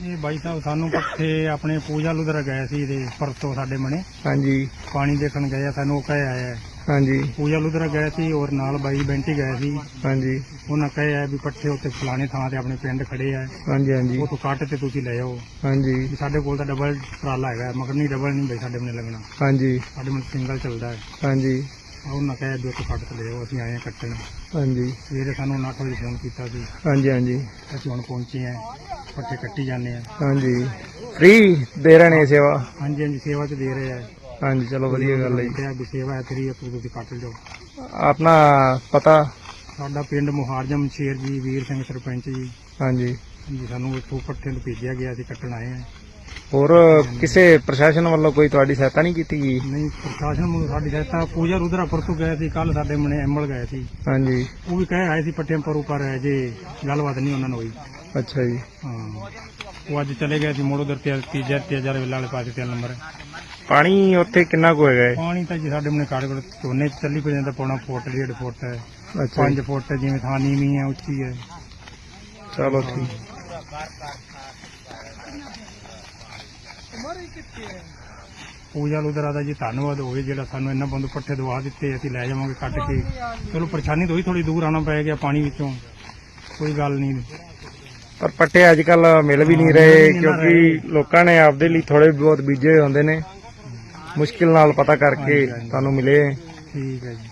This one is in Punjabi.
ਇਹ ਬਾਈ ਸਾਹਿਬ ਸਾਨੂੰ ਪੱਠੇ ਆਪਣੇ ਪੂਜਾ ਲੁਧਰਾ ਗਏ ਸੀ ਤੇ ਪਰਸੋਂ ਸਾਡੇ ਮਨੇ ਹਾਂਜੀ। ਪਾਣੀ ਦੇਖਣ ਗਏ ਆ, ਸਾਨੂੰ ਉਹ ਕਹੇ ਆਇਆ। ਹਾਂਜੀ। ਪੂਜਾ ਲੁਧਰਾ ਗਏ ਸੀ ਔਰ ਨਾਲ ਬਾਈ ਬੈਂਟੀ ਗਏ ਸੀ। ਹਾਂਜੀ। ਉਹਨਾਂ ਕਹੇ ਆ ਵੀ ਪੱਠੇ ਉੱਤੇ ਫਲਾਣੇ ਥਾਂ ਤੇ ਆਪਣੇ ਪਿੰਡ ਖੜੇ ਆ। ਹਾਂਜੀ ਹਾਂਜੀ। ਉਹ ਤੋਂ ਕੱਟ ਤੇ ਤੁਸੀਂ ਲੈ ਜਾਓ ਹਾਂਜੀ। ਵੀ ਸਾਡੇ ਕੋਲ ਤਾਂ ਡਬਲ ਟਰਾਲਾ ਹੈਗਾ ਮਗਰ ਨਹੀਂ ਡਬਲ ਨਹੀਂ ਬਈ ਸਾਡੇ ਮਨੇ ਲੱਗਣਾ। ਹਾਂਜੀ। ਸਾਡੇ ਮਨ ਸਿੰਗਲ ਚੱਲਦਾ ਹੈ। ਹਾਂਜੀ। ਉਹਨਾਂ ਕਹੇ ਵੀ ਉੱਥੇ ਕੱਟ ਤੇ ਲੈ ਅਸੀਂ ਆਏ ਆ ਕੱਟਣ। ਹਾਂਜੀ। ਸਵੇਰੇ ਸਾਨੂੰ 9 ਵਜੇ ਫੋਨ ਕੀਤਾ ਸੀ। ਹਾਂਜੀ ਹਾਂਜੀ। ਅਸੀਂ ਹੁਣ ਪਹੁੰਚੇ ਆ ਪੱਠੇ ਕੱਟੀ ਜਾਂਦੇ ਆ। ਹਾਂਜੀ। ਫ੍ਰੀ ਦੇ ਰਹੇ ਨੇ ਸੇਵਾ? ਹਾਂਜੀ ਹਾਂਜੀ ਸੇਵਾ ਤੇ ਦੇ ਰਹੇ ਆ। ਹਾਂਜੀ ਚਲੋ ਵਧੀਆ ਗੱਲ ਹੈ ਜੀ। ਕਿਹਾ ਵੀ ਸੇਵਾ ਹੈ ਤੇਰੀ ਉੱਥੇ ਤੁਸੀਂ ਕੱਟ ਜਾਓ ਆਪਣਾ ਪਤਾ? ਸਾਡਾ ਪਿੰਡ ਮੁਹਾਰਜਮ ਸ਼ੇਰ ਜੀ ਵੀਰ ਸਿੰਘ ਸਰਪੰਚ ਜੀ। ਹਾਂਜੀ। ਜੀ ਸਾਨੂੰ ਇੱਥੋਂ ਪੱਠੇ ਨੂੰ ਭੇਜਿਆ ਗਿਆ ਸੀ ਕੱਟਣ ਆਏ ਆ। ਹੋਰ ਕਿਸੇ ਪ੍ਰਸ਼ਾਸਨ ਵੱਲੋਂ ਕੋਈ ਤੁਹਾਡੀ ਸਹਾਇਤਾ ਨਹੀਂ ਕੀਤੀ ਗਈ? ਨਹੀਂ ਪ੍ਰਸ਼ਾਸਨ ਨੂੰ ਸਾਡੀ ਸਹਾਇਤਾ ਪੂਜਾ ਰੁਦਰਾਪੁਰ ਤੋਂ ਗਏ ਸੀ ਕੱਲ ਸਾਡੇ ਮਨੇ ਐਮਲ ਗਏ ਸੀ। ਹਾਂਜੀ। ਉਹ ਵੀ ਕਹੇ ਆਏ ਸੀ ਪੱਠਿਆਂ ਪਰ ਉੱਪਰ ਜੇ ਗੱਲਬਾਤ ਨਹੀਂ ਉਹਨਾਂ ਨੂੰ ਹੋਈ। ਅੱਛਾ ਜੀ। ਹਾਂ। ਉਹ ਅੱਜ ਚਲੇ ਗਏ ਸੀ ਮੋੜ ਉਧਰ ਤੇ ਤੀਜਾ ਤੀਜਾ ਵੇਲਾ ਵਾਲੇ ਪਾਸੇ ਤਿੰਨ ਨੰਬਰ। ਪਾਣੀ ਉੱਥੇ ਕਿੰਨਾ ਕੁ ਹੈਗਾ ਹੈ? ਪਾਣੀ ਤਾਂ ਜੀ ਸਾਡੇ ਮਨੇ ਕਾੜੇ ਕੋਲ ਝੋਨੇ 'ਚ ਚੱਲੀ ਪਈ ਜਾਂਦਾ ਪੌਣਾ ਫੁੱਟ ਡੇਢ ਫੁੱਟ ਹੈ। ਅੱਛਾ ਜੀ। 5 ਫੁੱਟ ਜਿਵੇਂ ਥਾਂ ਨੀਵੀਂ ਹੈ ਉੱਚੀ ਹੈ। ਚਲੋ ਠੀਕ। ਪੂਜਾ ਲੁਧਰਾ ਦਾ ਜੀ ਧੰਨਵਾਦ ਹੋਵੇ ਜਿਹੜਾ ਸਾਨੂੰ ਇੰਨਾ ਬੰਦੂ ਪੱਠੇ ਦਵਾ ਦਿੱਤੇ ਅਸੀਂ ਲੈ ਜਾਵਾਂਗੇ ਕੱਟ ਕੇ। ਚਲੋ ਪਰੇਸ਼ਾਨੀ ਤਾਂ ਹੋਈ ਥੋੜੀ ਦੂਰ ਆਣਾ ਪੈ ਗਿਆ ਪਾਣੀ ਵਿੱਚੋਂ। ਕੋਈ ਗੱਲ ਨਹੀਂ। ਪਰ ਪੱਟੇ ਅੱਜ ਕੱਲ ਮਿਲ ਵੀ ਨਹੀਂ ਰਹੇ ਕਿਉਂਕਿ ਲੋਕਾਂ ਨੇ ਆਪਦੇ ਲਈ ਥੋੜੇ ਬਹੁਤ ਬੀਜੇ ਹੁੰਦੇ ਨੇ। ਮੁਸ਼ਕਿਲ ਨਾਲ ਪਤਾ ਕਰਕੇ ਤੁਹਾਨੂੰ ਮਿਲੇ। ਠੀਕ ਹੈ ਜੀ।